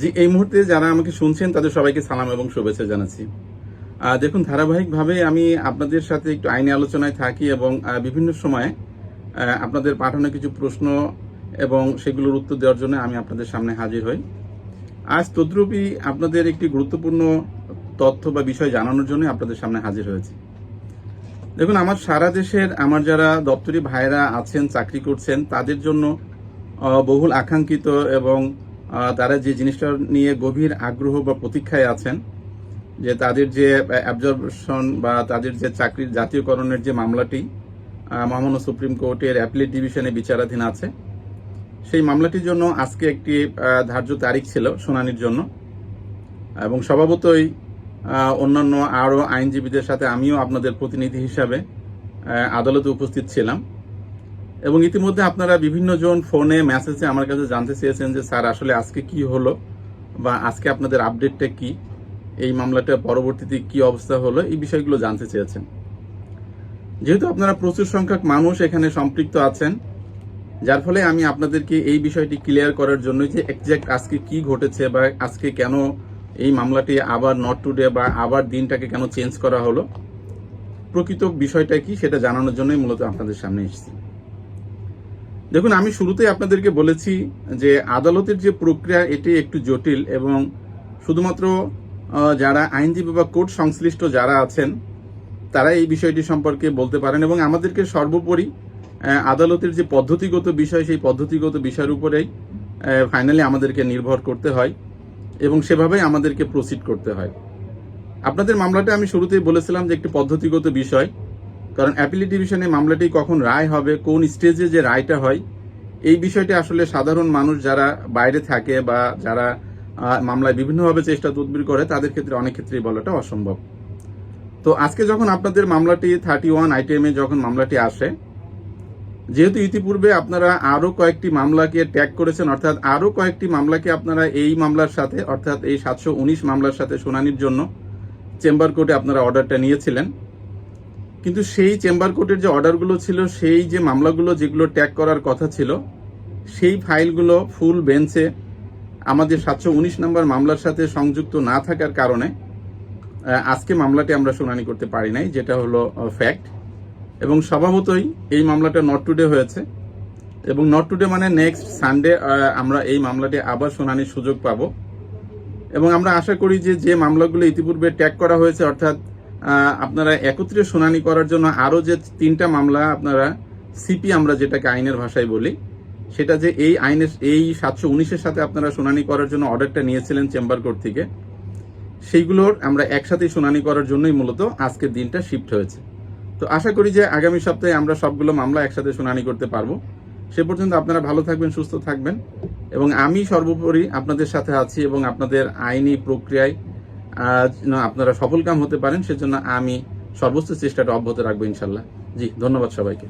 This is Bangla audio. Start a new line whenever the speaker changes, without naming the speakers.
জি, এই মুহূর্তে যারা আমাকে শুনছেন, তাদের সবাইকে সালাম এবং শুভেচ্ছা জানাচ্ছি। দেখুন, ধারাবাহিকভাবে আমি আপনাদের সাথে একটু আইনি আলোচনায় থাকি এবং বিভিন্ন সময়ে আপনাদের পাঠানো কিছু প্রশ্ন এবং সেগুলোর উত্তর দেওয়ার জন্য আমি আপনাদের সামনে হাজির হই। আজ তদ্রুপই আপনাদের একটি গুরুত্বপূর্ণ তথ্য বা বিষয় জানানোর জন্য আপনাদের সামনে হাজির হয়েছি। দেখুন, আমার সারা দেশের, আমার যারা দপ্তরি ভাইরা আছেন, চাকরি করছেন, তাদের জন্য বহুল আকাঙ্ক্ষিত এবং তারা যে জিনিসটা নিয়ে গভীর আগ্রহ বা প্রতীক্ষায় আছেন, যে তাদের যে অ্যাবজর্বেশন বা তাদের যে চাকরির জাতীয়করণের যে মামলাটি মহামান্য সুপ্রিম কোর্টের অ্যাপিলেট ডিভিশনে বিচারাধীন আছে, সেই মামলাটির জন্য আজকে একটি ধার্য তারিখ ছিল শুনানির জন্য। এবং স্বভাবতই অন্যান্য আরও আইনজীবীদের সাথে আমিও আপনাদের প্রতিনিধি হিসাবে আদালতে উপস্থিত ছিলাম। এবং ইতিমধ্যে আপনারা বিভিন্ন জন ফোনে মেসেজে আমার কাছে জানতে চেয়েছেন যে, স্যার, আসলে আজকে কি হলো? বা আজকে আপনাদের আপডেটটা কি? এই মামলাটা পরবর্তীতে কি অবস্থা হলো? এই বিষয়গুলো জানতে চেয়েছেন। যেহেতু আপনারা প্রচুর সংখ্যক মানুষ এখানে সম্পৃক্ত আছেন, যার ফলে আমি আপনাদেরকে এই বিষয়টি ক্লিয়ার করার জন্য যে একজ্যাক্ট আজকে কি ঘটেছে বা আজকে কেন এই মামলাটি আবার নট টুডে বা আবার দিনটাকে কেন চেঞ্জ করা হলো? প্রকৃত বিষয়টা কি সেটা জানানোর জন্যই মূলত আপনাদের সামনে এসেছি। দেখুন, আমি শুরুতেই আপনাদেরকে বলেছি যে আদালতের যে প্রক্রিয়া, এটি একটু জটিল এবং শুধুমাত্র যারা আইনজীবী বা কোর্ট সংশ্লিষ্ট যারা আছেন, তারা এই বিষয়টি সম্পর্কে বলতে পারেন এবং আমাদেরকে সর্বোপরি আদালতের যে পদ্ধতিগত বিষয়, সেই পদ্ধতিগত বিষয়ের উপরেই ফাইনালি আমাদেরকে নির্ভর করতে হয় এবং সেভাবেই আমাদেরকে প্রসিড করতে হয়। আপনাদের মামলাটা আমি শুরুতেই বলেছিলাম যে একটি পদ্ধতিগত বিষয়। কারণ অ্যাপিলি ডিভিশনে মামলাটি কখন রায় হবে, কোন স্টেজে যে রায়টা হয়, এই বিষয়টি আসলে সাধারণ মানুষ যারা বাইরে থাকে বা যারা মামলায় বিভিন্নভাবে চেষ্টা তদবির করে, তাদের ক্ষেত্রে অনেক ক্ষেত্রেই বলাটা অসম্ভব। তো আজকে যখন আপনাদের মামলাটি থার্টি ওয়ান আইটেমে যখন মামলাটি আসে, যেহেতু ইতিপূর্বে আপনারা আরও কয়েকটি মামলাকে ট্যাগ করেছেন, অর্থাৎ আরও কয়েকটি মামলাকে আপনারা এই মামলার সাথে, অর্থাৎ এই সাতশো উনিশ মামলার সাথে শুনানির জন্য চেম্বার কোর্টে আপনারা অর্ডারটা নিয়েছিলেন কিন্তু সেই চেম্বার কোর্টের যে অর্ডারগুলো ছিল, সেই যে মামলাগুলো যেগুলো ট্যাগ করার কথা ছিল, সেই ফাইলগুলো ফুল বেঞ্চে আমাদের সাতশো উনিশ নম্বর মামলার সাথে সংযুক্ত না থাকার কারণে আজকে মামলাটি আমরা শুনানি করতে পারি নাই, যেটা হলো ফ্যাক্ট এবং স্বভাবতই এই মামলাটা নট টুডে হয়েছে। এবং নট টুডে মানে নেক্সট সানডে আমরা এই মামলাটি আবার শুনানির সুযোগ পাবো। এবং আমরা আশা করি যে যে মামলাগুলো ইতিপূর্বে ট্যাগ করা হয়েছে, অর্থাৎ আপনারা একত্রে শুনানি করার জন্য আরও যে তিনটা মামলা আপনারা সিপি আমরা যেটাকে আইনের ভাষায় বলি, সেটা যে এই আইনের, এই সাতশো উনিশের সাথে আপনারা শুনানি করার জন্য অর্ডারটা নিয়েছিলেন চেম্বার কোর্ট থেকে, সেইগুলোর আমরা একসাথে শুনানি করার জন্যই মূলত আজকের দিনটা শিফট হয়েছে। তো আশা করি যে আগামী সপ্তাহে আমরা সবগুলো মামলা একসাথে শুনানি করতে পারব। সে পর্যন্ত আপনারা ভালো থাকবেন, সুস্থ থাকবেন, এবং আমি সর্বোপরি আপনাদের সাথে আছি এবং আপনাদের আইনি প্রক্রিয়ায় আপনারা সফলকাম হতে পারেন সেজন্য আমি সর্বোচ্চ চেষ্টাটা অব্যাহত রাখব ইনশাল্লাহ। জি ধন্যবাদ সবাইকে।